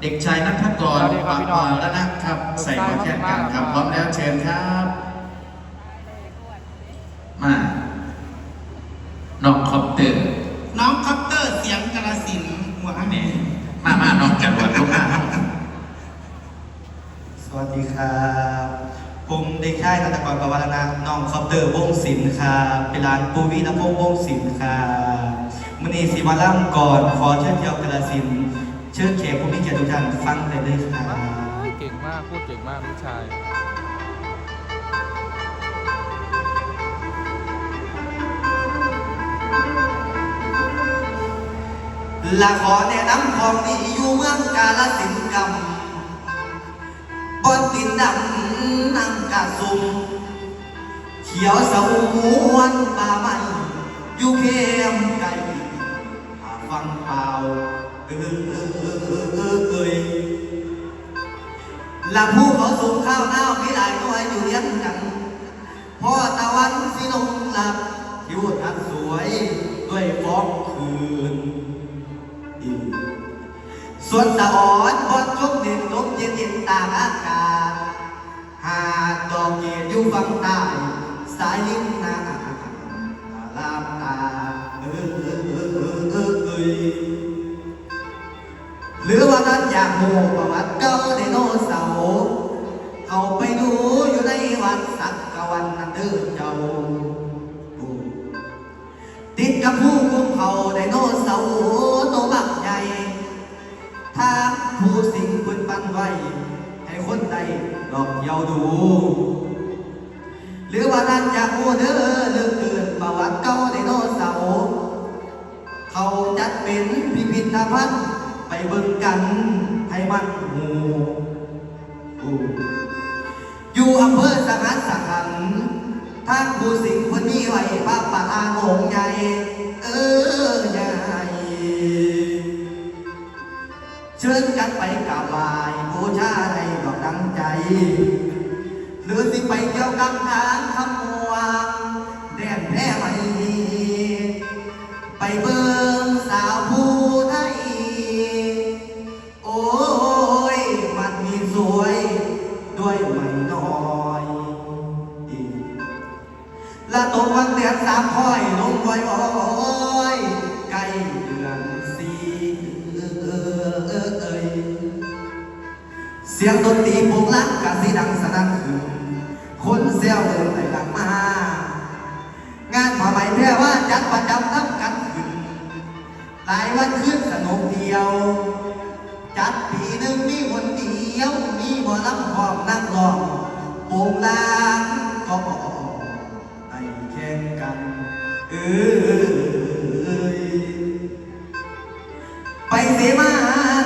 เด็กชายนัทกรสวัสดีครับพี่น้อง ปาแล้วนะครับ ใส่หัวแขนกันครับ พร้อมแล้วเชิญครับ มาน้องคอปเตอร์ น้องคอปเตอร์เสียงกระสินธุ์หัวแม่มามาน้องจรวดลูกมาสวัสดีครับ ผมเด็กชายนัตกรประวัฒนะน้องคอปเตอร์วงศิลป์ครับเป็นร้านปูวีนพงษ์วงศิลป์ครับมือนีสีมาล่ำก่อนขอเชิญเที่ยวกระสินธุ์ เชิญแขกผู้มีเกียรติทุกท่านฟังได้เลยครับเก่งมากพูดเก่งมากลูกชายละขอแนะนำของดีอยู่เมืองกาลสินธุ์กำบนดินดำน้ำกาซุมเขียวเสาหวนป่าไม้อยู่เข้มไก่หาฟังเปล่า เออเออเออเออเออเอยลำพูเขาสูงข้าวหน้าพี่หลายน้อยอยู่เลี้ยงกันพ่อตะวันสิลงหลับผิวทัดสวยด้วยฟองคืนส่วนสะอ่อนบนชุกดินลมเย็นเย็นตากอากาศหากดอกเกดอยู่ฝั่งใต้สายลิ้นนาลามตาเออเออเออเออเอ หรือว่านั้นอยากโมประวัติเก่าไดโนเสาร์เขาไปดูอยู่ในวัดสักกะวันนั่นเด้อเจ้า ติดกับผู้คุมเขาไดโนเสาร์ตัวบักใหญ่ถ้าผู้สิ่งคุณปันไว้ ให้คนใดลองเยาดู หรือว่านั้นอยากรู้เด้อเรื่องเกินประวัติเก่าไดโนเสาร์เขาจัดเป็นพิพิธภัณฑ์ ไปเบิ่งกันให้มันหูอู้อยู่อำเภอสังหันสังหันทางผู้สิงคนนี้ไว้พระป่าองใหญ่ เออใหญ่เชิญกันไปกราบไหว้บูชาในดอกดังใจ หรือสิไปเที่ยวกำทางคำมวงแดนแพร่ไปไปเบิ่งามค่อยลงค่อยอ้ยใกล้เดือนสีเออเออเออเอยเสียงดนตรีพวกลักกะสีดังสนั่นขึ้นคนเซลเอินไหลหลังมา งานผ้าไหมแพ่ว่าจัดประจำทั้งกันขึ้นหลายวันขึ้นสนุกเดียว จัดปีหนึ่งมีคนเดียวมีหมอลำพร้อมนั่งรองโป่งลางก็บอก ไปเสมา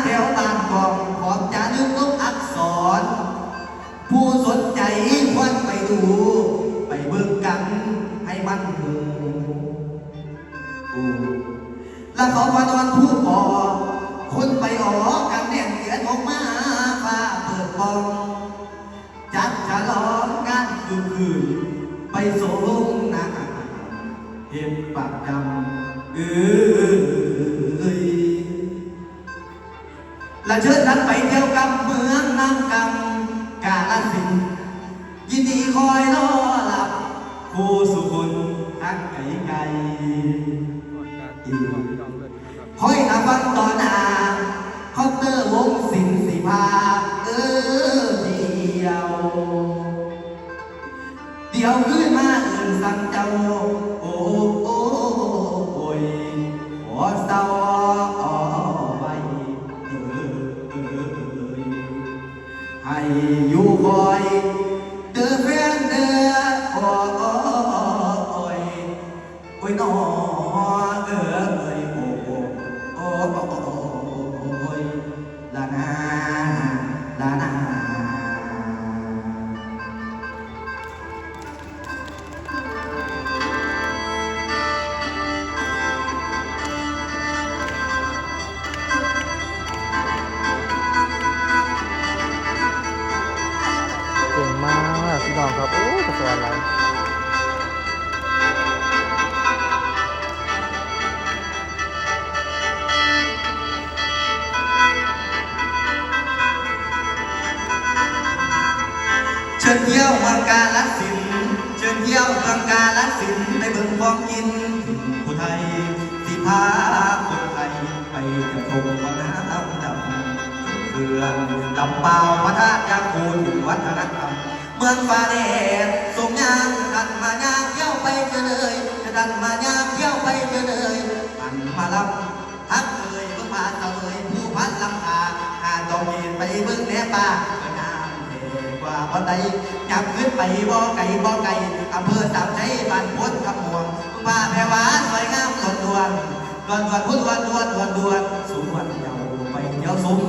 แถวบ้านกองพร้อมจะลืมลบอักษร ผู้สนใจควรไปดู ไปเบิ่งกันให้มันหูแล้วเขามานอนผู้ป เห็นปากดำเอ้ยและเชิญท่านไปเที่ยวกับเมืองน้ำกำกาลสินยินดีคอยรอหลับผู้สุคนทักไก่ไก่คอยนับฟังต่อหน้าคอปเตอร์วงสินสีพาเออเดียว เดี๋ยวขึ้นมาอื่นสั่งเจ้า ให้อยู่คอยเดือแฟนเดือคอยโอ้ยน้อเอ๋ยโอ้โอ้ี่น้องครับโอ้กะสวนอะไเชิญเที่ยวเมืองกาลสินเชิญเที่ยวเมืองกาลสินในเมืองฟองกินผู้ไทยที่พาคนไทยไปกับชมวัฒนธรรมดำเครื่องดำเปล่าพระธาตุยางคูนวัฒนธรรม เมืองฟ้าแดงส่งยางกันมายางเที่ยวไปเจเลยจะดันมายางเที่ยวไปเจเลยอันมาลำทักเลยเบิ่งพาเตยผู้พัดลำพาหาดอกเกนไปเบิ่งแหนป่าน้ำเทกว่าบ่ใดยับขึ้นไปบ่ไก่บ่ไก่อำเภอสามชัยบ้านพ้นคำม่วงว่าแพรหวานสวยงามสดดวนดวนดวนพุ่นดวนดวนดวนดวนสูงวันเยาไปเที่ยวซุ้ม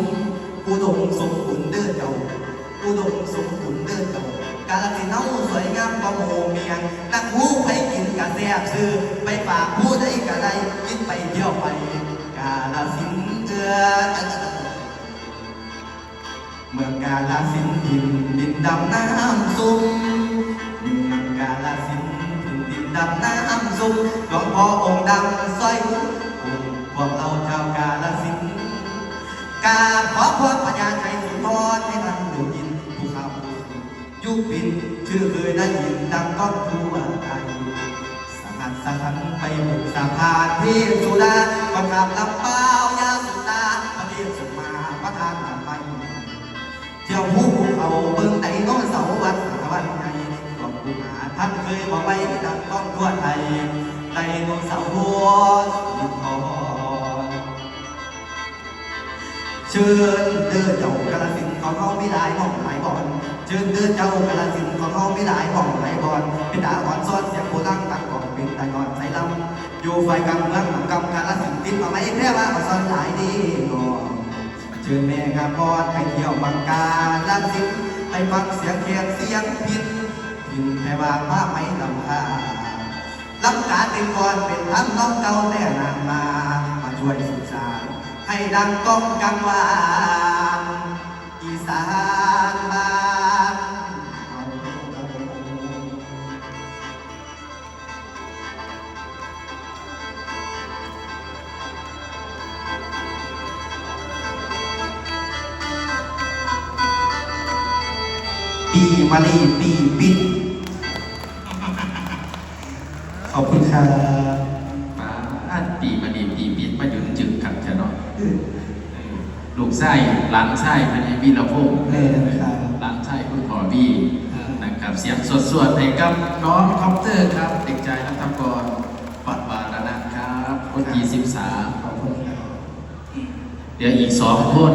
กาลสินเฮาสวยงามกว่าหมเมียงนักหูไปกินกะแซ่บซื้อไปฝากผู้ใดกะได้กินไปเที่ยวไปกาลสินเอือเมืองกาลสินดินดินดำน้ำซุ่มเมืองกาลสินดินดินดำน้ำซุ่มหลวงพ่อองค์ดำสร้อยหุ้มพวกเราชาวกาลสินกาขอพรพญาไทสุนทรให้ท่าน ยุคปินชื่อเคยได้ยินดังก้องทั่วไทยสังหันสังหันไปบุกสะพานที่สุดาก็กราบลำเปล่ายาสุตาพระเทียบสุมาพระทานผ่านไปเที่ยวผู้เขาเบิ่งไดโนเสาร์วัดสารวัตรไงกองผู้หาท่านเคยบอกไว้ดังก้องทั่วไทยไดโนเสาร์ทั่วสุนทรเชิญเดินเจ้ากระสิน ของเขาไม่ได้ห้องไหลบอลเชิญเดินเจ้ากระสินของเขาไม่ได้ห้องไหลบอลเป็นดาอ่อนซ้อนเสียงโบราณตักกองเป็นตายอนใส่ลำอยู่ไฟกำเมืองกำกระสินติดมาไม่แพ้ว่าอซ้อนหลายดีก่อนเชิญแม่งามพรไปเที่ยวบางกาลสินไปฟังเสียงแขกเสียงพินพินแพ้ว่าผ้าไม่ลำคาลำการเป็นก่อนเป็นทั้งน้องเก่าแต่นานมามาช่วยสื่อสารให้ดังก้องกังวาน ปีมาลีปีปิดขอบคุณครับป้าอันปีมาดีปีปิดมาอยู่จึงขัดจะเนาะลูกไส้หลานไส้พญาวีระพงษ์แม่นะครับหลานไส้คุณพ่อวีนะครับเสียงสดๆให้กับน้องคอปเตอร์ครับ เด็กชายนัทกรปัดวารณะครับคนที่สิบสามขอบคุณครับเดี๋ยวอีกสองคน